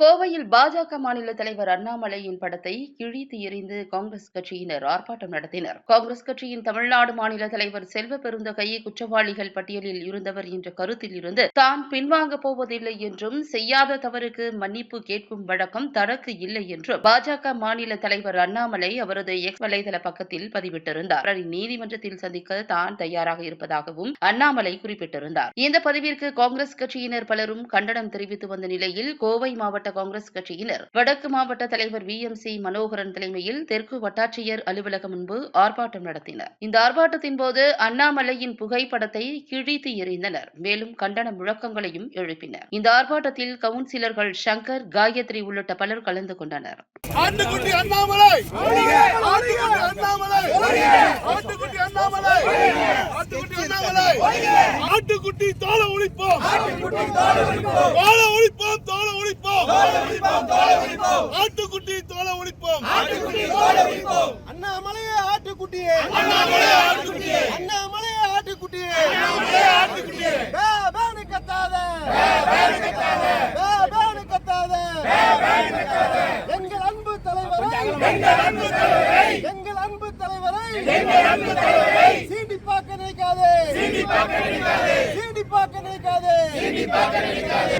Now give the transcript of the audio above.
கோவையில் பாஜக மாநில தலைவர் அண்ணாமலையின் படத்தை கிழித்து எறிந்து காங்கிரஸ் கட்சியினர் ஆர்ப்பாட்டம் நடத்தினர். காங்கிரஸ் கட்சியின் தமிழ்நாடு மாநில தலைவர் செல்வ பெருந்தகை குற்றவாளிகள் பட்டியலில் இருந்தவர் என்ற கருத்தில் இருந்து தான் பின்வாங்கப் போவதில்லை என்றும் செய்யாத தவறுக்கு மன்னிப்பு கேட்கும் வழக்கம் தனக்கு இல்லை என்றும் பாஜக மாநில தலைவர் அண்ணாமலை அவரது எக்ஸ் வலைதள பக்கத்தில் பதிவிட்டிருந்தார். நீதிமன்றத்தில் சந்திக்க தான் தயாராக இருப்பதாகவும் அண்ணாமலை குறிப்பிட்டிருந்தார். இந்த பதிவிற்கு காங்கிரஸ் கட்சியினர் பலரும் கண்டனம் தெரிவித்து வந்த நிலையில் கோவை மாவட்ட காங்கிரஸ் கட்சியினர். வடக்கு மாவட்ட தலைவர் வி. எம். சி. மனோகரன் தலைமையில் தெற்கு வட்டாட்சியர் அலுவலகம் முன்பு ஆர்ப்பாட்டம் நடத்தினர். இந்த ஆர்ப்பாட்டத்தின் போது அண்ணாமலையின் புகைப்படத்தை கிழித்து எறிந்தனர். மேலும் கண்டன முழக்கங்களையும் எழுப்பினர். இந்த ஆர்ப்பாட்டத்தில் கவுன்சிலர்கள் சங்கர் காயத்ரி உள்ளிட்ட பலர் கலந்து கொண்டனர். ஆட்டுக்குட்டி அண்ணாமலை! ஆட்டுக்குட்டி ஆட்டுக்குட்டி தோலை ஒழிப்போம். அண்ணாமலையே ஆட்டுக்குட்டியே. அண்ணாமலை ஆட்டுக்குட்டியே. அண்ணாமலையே ஆட்டுக்குட்டியே. அண்ணாமலை ஆட்டுக்குட்டியே. பே, பேனு கத்தாத. பே, பேனு கத்தாத. எங்கள் அன்பு தலைவரை எங்கள் அன்பு தலைவரை. சீண்டி பார்க்க நினைக்காதே. சீண்டி பார்க்க நினைக்காதே.